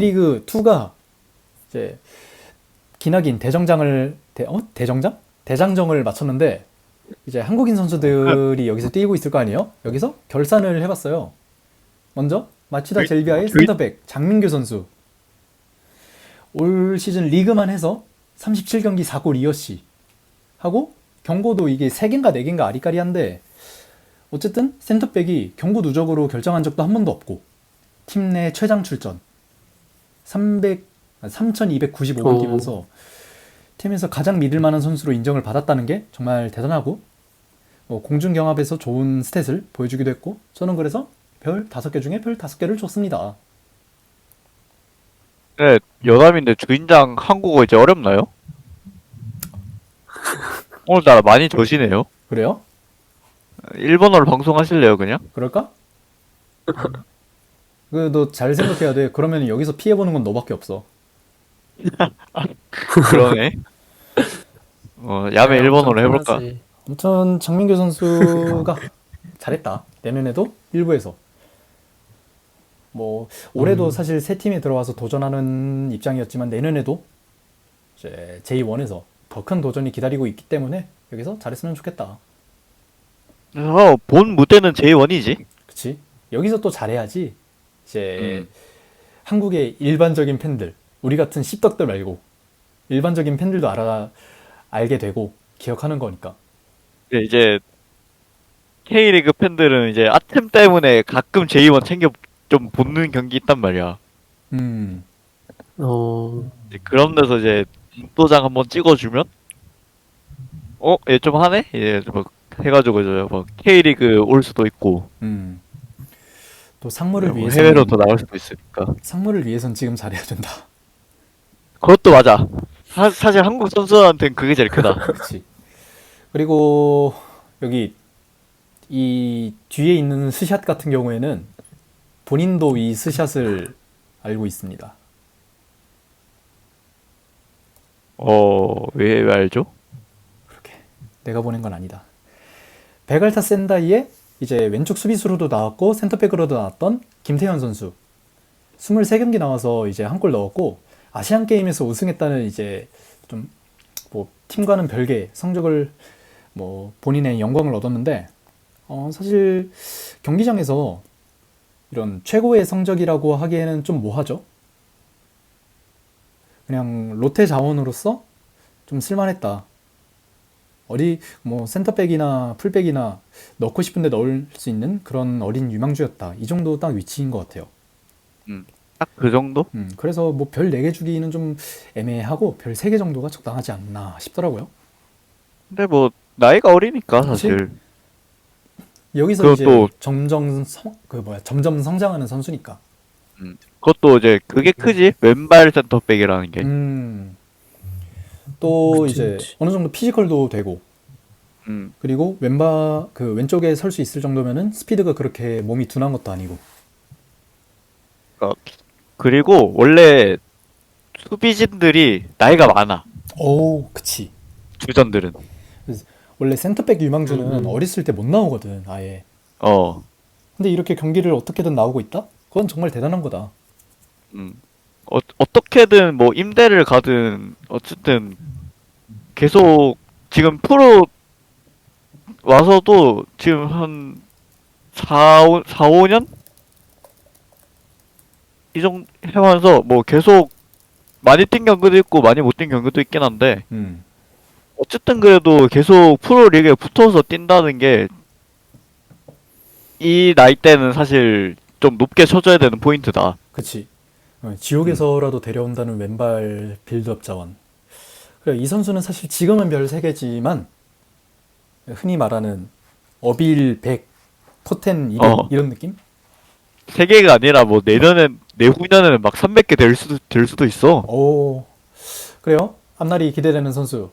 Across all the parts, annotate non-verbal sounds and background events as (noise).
J리그 2가 이제 기나긴 대정장을 대, 어? 대정장? 대장정을 마쳤는데 이제 한국인 선수들이 여기서 뛰고 있을 거 아니에요? 여기서 결산을 해봤어요. 먼저 마치다 저희- 젤비아의 저희- 센터백 장민규 선수 올 시즌 리그만 해서 37경기 4골 2어시 하고 경고도 이게 3개인가 4개인가 아리까리한데 어쨌든 센터백이 경고 누적으로 결정한 적도 한 번도 없고 팀 내 최장 출전 300 3295번 오. 뛰면서 팀에서 가장 믿을 만한 선수로 인정을 받았다는 게 정말 대단하고 뭐 공중 경합에서 좋은 스탯을 보여주기도 했고 저는 그래서 별 5개 중에 별 5개를 줬습니다. 네, 여담인데 주인장 한국어 이제 어렵나요? (laughs) 오늘따라 많이 저시네요. 그래요? 일본어로 방송하실래요, 그냥? 그럴까? (laughs) 그너잘 생각해야 돼. 그러면 여기서 피해 보는 건 너밖에 없어. (laughs) 그러네. 어, 야매 일본어로 해볼까? 하지. 아무튼 장민규 선수가 잘했다. 내년에도 일부에서 뭐 올해도 음. 사실 새 팀에 들어와서 도전하는 입장이었지만 내년에도 이제 J1에서 더 큰 도전이 기다리고 있기 때문에 여기서 잘했으면 좋겠다. 그래서 본 무대는 J1이지. 그치? 여기서 또 잘해야지 이제 음. 한국의 일반적인 팬들 우리 같은 씹덕들 말고 일반적인 팬들도 알아 알게 되고 기억하는 거니까. 네, 이제 K리그 팬들은 이제 아템 때문에 가끔 J1 챙겨 좀 보는 경기 있단 말이야. 음. 어, 이제 그런 데서 이제 도장 한번 찍어주면 어, 얘 좀 하네? 예, 뭐 해가지고 이제 뭐 K리그 올 수도 있고 음. 또 상무를 뭐 위해서 해외로 더 나올 수도 있으니까. 상무를 위해선 지금 잘해야 된다. 그것도 맞아. 사, 사실 한국 선수한테는 그게 제일 크다. (laughs) 그렇지. 그리고 여기 이 뒤에 있는 스샷 같은 경우에는 본인도 이 스샷을 알고 있습니다. 어, 왜, 왜 알죠? 그렇게 내가 보낸 건 아니다. 베갈타 센다이에 이제 왼쪽 수비수로도 나왔고 센터백으로도 나왔던 김태현 선수 23경기 나와서 이제 한 골 넣었고 아시안 게임에서 우승했다는 이제 좀 뭐 팀과는 별개 성적을 뭐 본인의 영광을 얻었는데 어 사실 경기장에서 이런 최고의 성적이라고 하기에는 좀 뭐하죠? 그냥 롯데 자원으로서 좀 쓸만했다. 어디 뭐 센터백이나 풀백이나 넣고 싶은데 넣을 수 있는 그런 어린 유망주였다. 이 정도 딱 위치인 것 같아요. 딱그 정도? 음, 그래서 뭐 별 4개 주기는 좀 애매하고 별 3개 정도가 적당하지 않나 싶더라고요. 근데 뭐, 나이가 어리니까, 사실. 여기서 이제 그것도- 점점 성, 그 뭐야 점점 성장하는 선수니까. 그것도 이제 그게 크지? 왼발 센터백이라는 게. 음. 또 그치, 이제 그치. 어느 정도 피지컬도 되고 음. 그리고 왼바 그 왼쪽에 설 수 있을 정도면은 스피드가 그렇게 몸이 둔한 것도 아니고. 그리고 원래 수비진들이 나이가 많아. 오, 그치. 주전들은. 원래 센터백 유망주는 음. 어렸을 때 못 나오거든, 아예. 어. 근데 이렇게 경기를 어떻게든 나오고 있다? 그건 정말 대단한 거다. 음. 어, 어떻게든 뭐 임대를 가든 어쨌든 계속 지금 프로 와서도 지금 한 4, 5, 4, 5년? 이 정도 해와서 뭐 계속 많이 뛴 경기도 있고 많이 못 뛴 경기도 있긴 한데 음. 어쨌든 그래도 계속 프로 리그에 붙어서 뛴다는 게 이 나이 때는 사실 좀 높게 쳐줘야 되는 포인트다. 그치. 어, 지옥에서라도 데려온다는 왼발 빌드업 자원. 그래, 이 선수는 사실 지금은 별 3개지만, 흔히 말하는 어빌 100, 포텐 200, 어. 이런 느낌? 세 개가 아니라 뭐 내년엔 내후년에는 막 300개 될 수도 될 수도 있어. 오, 그래요. 앞날이 기대되는 선수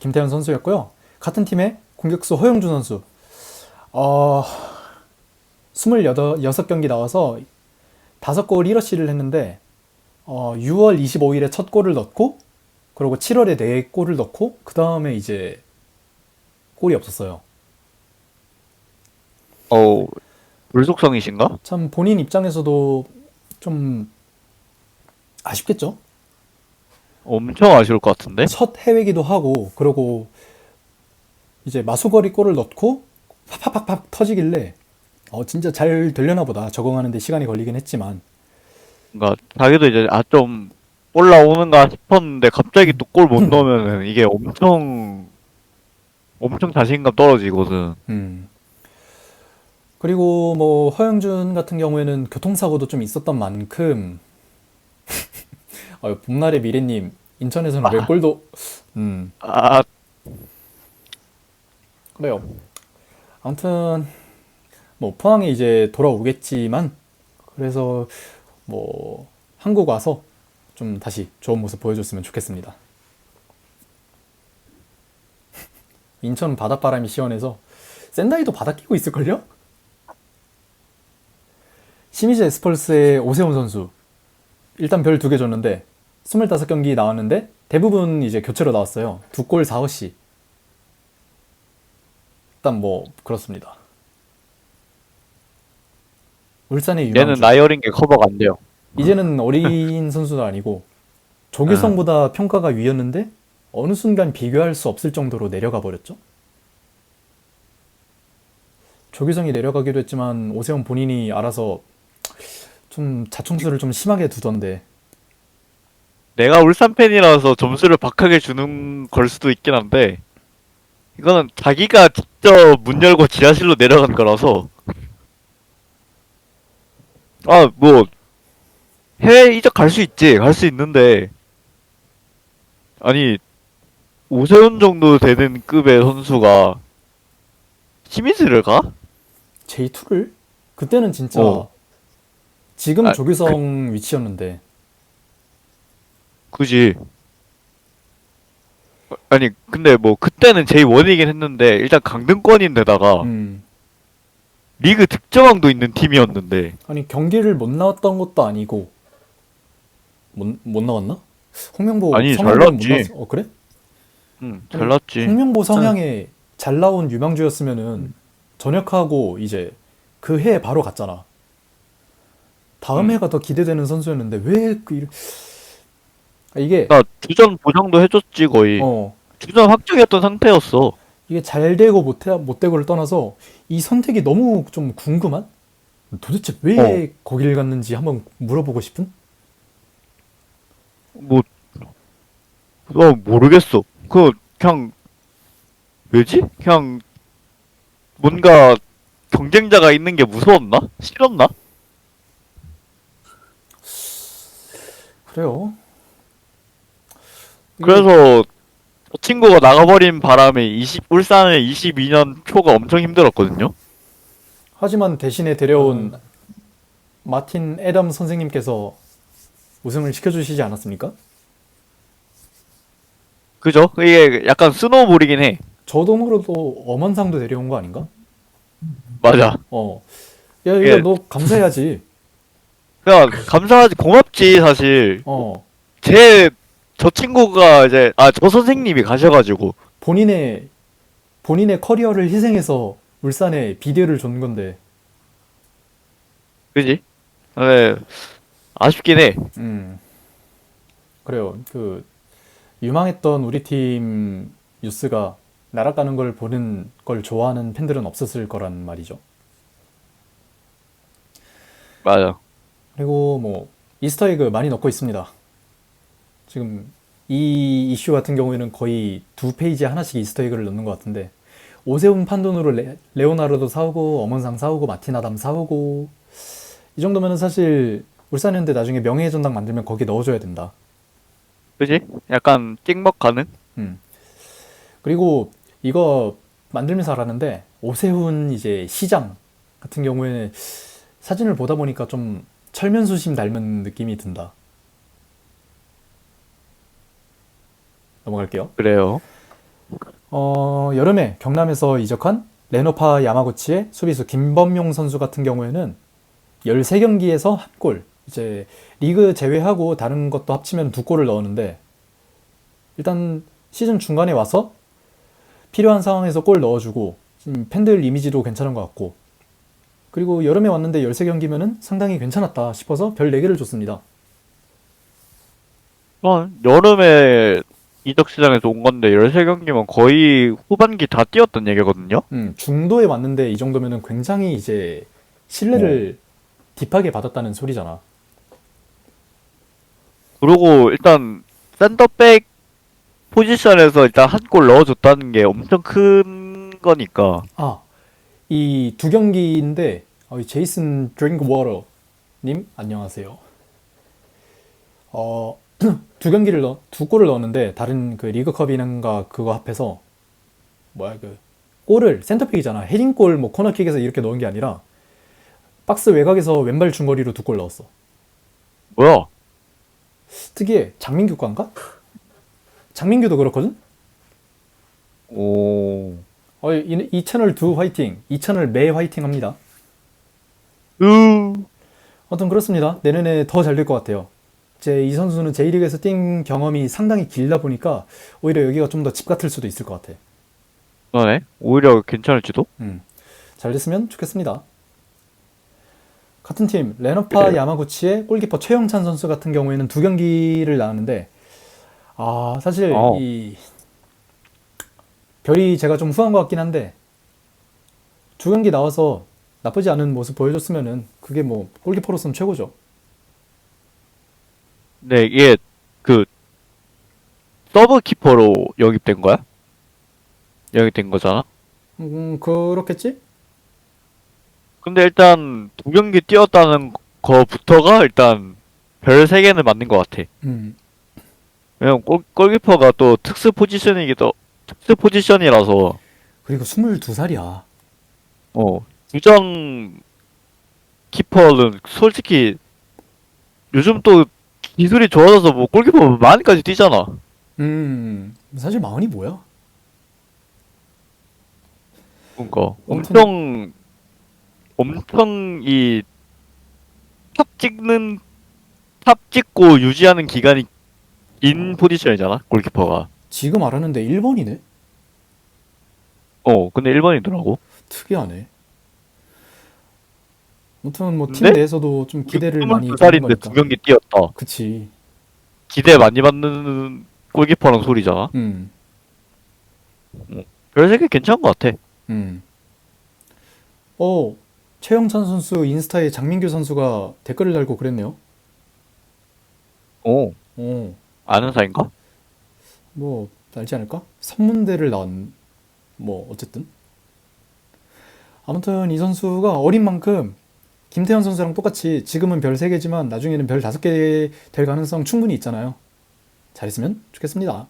김태현 선수였고요. 같은 팀의 공격수 허영준 선수. 어, 26경기 나와서 5골 1어시를 했는데 어, 6월 25일에 첫 골을 넣고 그리고 7월에 4골을 넣고 그 다음에 이제 골이 없었어요. 어 불속성이신가? 참 본인 입장에서도 좀 아쉽겠죠? 엄청 아쉬울 것 같은데? 첫 해외기도 하고 그러고 이제 마수거리 골을 넣고 팍팍팍팍 터지길래 어 진짜 잘 되려나 보다. 적응하는데 시간이 걸리긴 했지만. 그러니까 자기도 이제 아 좀 올라오는가 싶었는데 갑자기 또 골 못 넣으면은 이게 엄청 엄청 자신감 떨어지거든. 음. 그리고 뭐 허영준 같은 경우에는 교통사고도 좀 있었던 만큼. (laughs) 어, 봄날의 미래님 인천에서는 왜 골도 음. 아. 그래요. 아무튼 뭐 포항에 이제 돌아오겠지만 그래서 뭐 한국 와서 좀 다시 좋은 모습 보여줬으면 좋겠습니다. (laughs) 인천 바닷바람이 시원해서 샌다이도 바다 끼고 있을걸요? 시미즈 에스펄스의 오세훈 선수 일단 별 두 개 줬는데 25경기 나왔는데 대부분 이제 교체로 나왔어요. 두 골 4어시 일단 뭐 그렇습니다. 울산의 얘는 유망주 나이 어린 게 커버가 안 돼요. 이제는 어린 (laughs) 선수도 아니고 조규성보다 평가가 위였는데 어느 순간 비교할 수 없을 정도로 내려가 버렸죠. 조규성이 내려가기도 했지만 오세훈 본인이 알아서 좀 자충수를 좀 심하게 두던데 내가 울산 팬이라서 점수를 박하게 주는 걸 수도 있긴 한데 이거는 자기가 직접 문 열고 지하실로 내려간 거라서 아 뭐 해외 이적 갈 수 있지 갈 수 있는데. 아니 오세훈 정도 되는 급의 선수가 시미즈를 가? J2를? 그때는 진짜 어. 지금 아, 조규성 위치였는데. 그지 아니 근데 뭐 그때는 J1이긴 했는데 일단 강등권인데다가 음, 리그 득점왕도 있는 팀이었는데 아니 경기를 못 나왔던 것도 아니고 못, 못 나왔나? 홍명보 아니, 잘못 나왔지. 나왔어. 어 그래? 응 잘났지 홍명보 성향에 잘 나온 유망주였으면은 전역하고 이제 그 해에 바로 갔잖아. 다음 음. 해가 더 기대되는 선수였는데 왜그 일... 아, 이게 나 주전 보장도 해줬지 거의 어 주전 확정이었던 상태였어 이게 잘 되고 못, 해, 못 되고를 떠나서 이 선택이 너무 좀 궁금한? 도대체 왜 거길 갔는지 한번 물어보고 싶은? 뭐 어, 모르겠어 그 그냥 왜지? 그냥 뭔가 경쟁자가 있는 게 무서웠나? 싫었나? 그래요. 이게 그래서 저 친구가 나가버린 바람에 20, 울산의 22년 초가 엄청 힘들었거든요. 하지만 대신에 데려온 마틴 애덤 선생님께서 우승을 시켜주시지 않았습니까? 그죠? 이게 약간 스노우볼이긴 해. 저 돈으로도 엄원상도 데려온 거 아닌가? 맞아. 어. 야, 이거 예. 너 감사해야지. 그냥 감사하지 고맙지 사실. 어. 제 저 친구가 이제 아 저 선생님이 가셔가지고 본인의 본인의 커리어를 희생해서 울산에 비디오를 준 건데. 그지? 네 아쉽긴 해. 음. 그래요. 그 유망했던 우리 팀 뉴스가 날아가는 걸 보는 걸 좋아하는 팬들은 없었을 거란 말이죠. 맞아. 그리고 뭐 이스터에그 많이 넣고 있습니다. 지금 이 이슈 같은 경우에는 거의 두 페이지에 하나씩 이스터에그를 넣는 것 같은데 오세훈 판돈으로 레, 레오나르도 사오고 엄원상 사오고 마티나담 사오고 이 정도면은 사실 울산현대 나중에 명예의 전당 만들면 거기 넣어줘야 된다. 그지? 약간 찍먹 가능? 음. 그리고 이거 만들면서 알았는데 오세훈 이제 시장 같은 경우에는 사진을 보다 보니까 좀 철면수심 닮은 느낌이 든다. 넘어갈게요. 그래요. 어, 여름에 경남에서 이적한 레노파 야마구치의 수비수 김범용 선수 같은 경우에는 13경기에서 한 골, 이제 리그 제외하고 다른 것도 합치면 두 골을 넣었는데 일단 시즌 중간에 와서 필요한 상황에서 골 넣어주고 좀 팬들 이미지도 괜찮은 것 같고 그리고 여름에 왔는데 13경기면은 상당히 괜찮았다 싶어서 별 4개를 줬습니다. 어, 여름에 이적 시장에서 온 건데 13경기면 거의 후반기 다 뛰었던 얘기거든요. 음, 중도에 왔는데 이 정도면은 굉장히 이제 신뢰를 딥하게 받았다는 소리잖아. 그리고 일단 센터백 포지션에서 일단 한 골 넣어줬다는 게 엄청 큰 거니까. 아, 이 두 경기인데 어, 이 제이슨 드링크워터 님 안녕하세요. 어, (clears throat) 두 경기를 넣, 두 골을 넣었는데 다른 그 리그컵 이는가 그거 합해서 뭐야 그 골을 센터백이잖아. 헤딩골 뭐 코너킥에서 이렇게 넣은 게 아니라 박스 외곽에서 왼발 중거리로 두 골 넣었어. 뭐야? 특이해. 장민규 관가? 장민규도 그렇거든? 오. 어, 이, 이 채널 두 화이팅, 이 채널 매 화이팅 합니다. 으. 아무튼 그렇습니다. 내년에 더 잘 될 것 같아요. 이제 이 선수는 J리그에서 뛴 경험이 상당히 길다 보니까 오히려 여기가 좀 더 집 같을 수도 있을 것 같아. 그러네. 오히려 괜찮을지도? 음, 잘 됐으면 좋겠습니다. 같은 팀 레너파 그래요. 야마구치의 골키퍼 최영찬 선수 같은 경우에는 두 경기를 나왔는데 아 사실 어. 이 별이 제가 좀 후한 것 같긴 한데 두 경기 나와서 나쁘지 않은 모습 보여줬으면은 그게 뭐 골키퍼로서는 최고죠. 네, 이게 그 서브 키퍼로 영입된 거야? 영입된 거잖아. 음 그렇겠지? 근데 일단 두 경기 뛰었다는 거부터가 일단 별 3개는 맞는 것 같아. 음 왜냐면 골, 골키퍼가 또 특수 포지션이기도 특수 포지션이라서 그리고 22살이야. 어 주전 키퍼는 솔직히 요즘 또 기술이 좋아져서 뭐 골키퍼 많이까지 뛰잖아. 음 사실 마흔이 뭐야? 그러니까 엄청- 엄청 엄청 이탑 찍는 탑 찍고 유지하는 기간이 긴 포지션이잖아 골키퍼가. 지금 알았는데 1번이네? 어 근데 1번이더라고. 특이하네. 아무튼 뭐 팀 근데? 내에서도 좀 기대를 많이 받는 22살인데 거니까. 두 경기 뛰었다. 그치. 기대 많이 받는 골키퍼랑 소리잖아. 음, 그래서 이게 괜찮은 것 같아. 음. 어, 최영찬 선수 인스타에 장민규 선수가 댓글을 달고 그랬네요. 어 어, 아는 사이인가? 뭐 알지 않을까? 선문대를 나온 뭐 어쨌든 아무튼 이 선수가 어린 만큼 김태현 선수랑 똑같이 지금은 별 3개지만 나중에는 별 5개 될 가능성 충분히 있잖아요. 잘했으면 좋겠습니다.